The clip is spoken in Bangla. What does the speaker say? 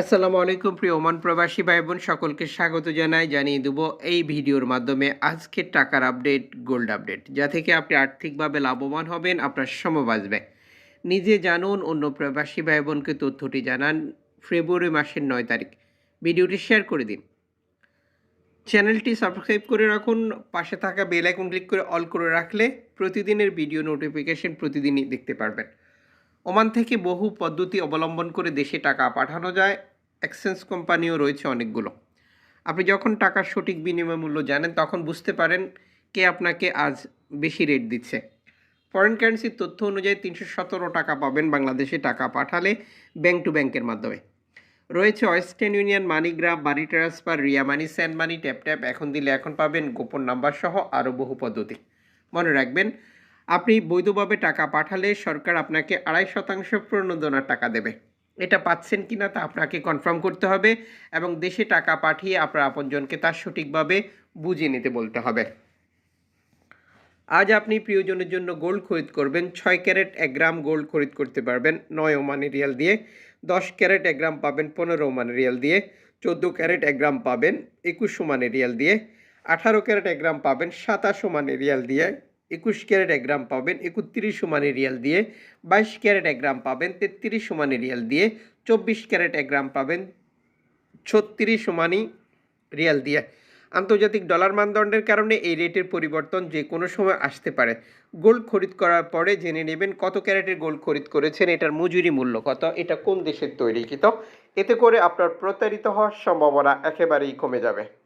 আসসালামু আলাইকুম প্রিয় ওমান প্রবাসী ভাই বোন সকলকে স্বাগত জানাই, জানিয়ে দেব এই ভিডিওর মাধ্যমে আজকের টাকার আপডেট, গোল্ড আপডেট, যা থেকে আপনি আর্থিকভাবে লাভবান হবেন, আপনার সময় বাঁচবে। নিজে জানুন, অন্য প্রবাসী ভাই বোনকে তথ্যটি জানান ফেব্রুয়ারি মাসের নয় তারিখ। ভিডিওটি শেয়ার করে দিন। চ্যানেলটি সাবস্ক্রাইব করে রাখুন, পাশে থাকা বেল আইকন ক্লিক করে অল করে রাখলে প্রতিদিনের ভিডিও নোটিফিকেশন প্রতিদিনই দেখতে পারবেন। ওমান থেকে বহু পদ্ধতি অবলম্বন করে দেশে টাকা পাঠানো যায়। এক্সচেঞ্জ কোম্পানিও রয়েছে অনেকগুলো। আপনি যখন টাকার সঠিক বিনিময় মূল্য জানেন, তখন বুঝতে পারেন কে আপনাকে আজ বেশি রেট দিচ্ছে। ফরেন কারেন্সির তথ্য অনুযায়ী তিনশো সতেরো টাকা পাবেন বাংলাদেশে টাকা পাঠালে ব্যাংক টু ব্যাংকের মাধ্যমে। রয়েছে Western Union MoneyGram money transfer Ria money send money tap tap এখন দিলে এখন পাবেন গোপন নাম্বার সহ আরও বহু পদ্ধতি। মনে রাখবেন আপনি বৈধভাবে টাকা পাঠালে সরকার আপনাকে আড়াই শতাংশ প্রণোদনার টাকা দেবে। এটা পাচ্ছেন কিনা তা আপনাকে কনফার্ম করতে হবে এবং দেশে টাকা পাঠিয়ে আপনার আপনজনকে তার সঠিকভাবে বুঝিয়ে নিতে বলতে হবে। আজ আপনি প্রিয়জনের জন্য গোল্ড খরিদ করবেন, ছয় ক্যারেট এক গ্রাম গোল্ড খরিদ করতে পারবেন, নয় ওমানি রিয়াল দিয়ে, দশ ক্যারেট এক গ্রাম পাবেন পনেরো ওমানি রিয়াল দিয়ে, চোদ্দ ক্যারেট এক গ্রাম পাবেন একুশ ওমানি রিয়াল দিয়ে, আঠারো ক্যারেট এক গ্রাম পাবেন সাতাশ ওমানি রিয়াল দিয়ে একুশ ক্যারেট এক গ্রাম পাবেন একত্রিশ ওমানি রিয়াল দিয়ে, বাইশ ক্যারেট এক গ্রাম পাবেন তেত্রিশ সমানে রিয়াল দিয়ে, চব্বিশ ক্যারেট এক গ্রাম পাবেন ছত্রিশ ওমানি রিয়াল দিয়ে। আন্তর্জাতিক ডলার মানদণ্ডের কারণে এই রেটের পরিবর্তন যে কোনো সময় আসতে পারে। গোল্ড খরিদ করার পরে জেনে নেবেন কত ক্যারেটের গোল্ড খরিদ করেছেন, এটার মজুরি মূল্য কত, এটা কোন দেশের তৈরি তৈরিকৃত? এতে করে আপনার প্রতারিত হওয়ার সম্ভাবনা একেবারেই কমে যাবে।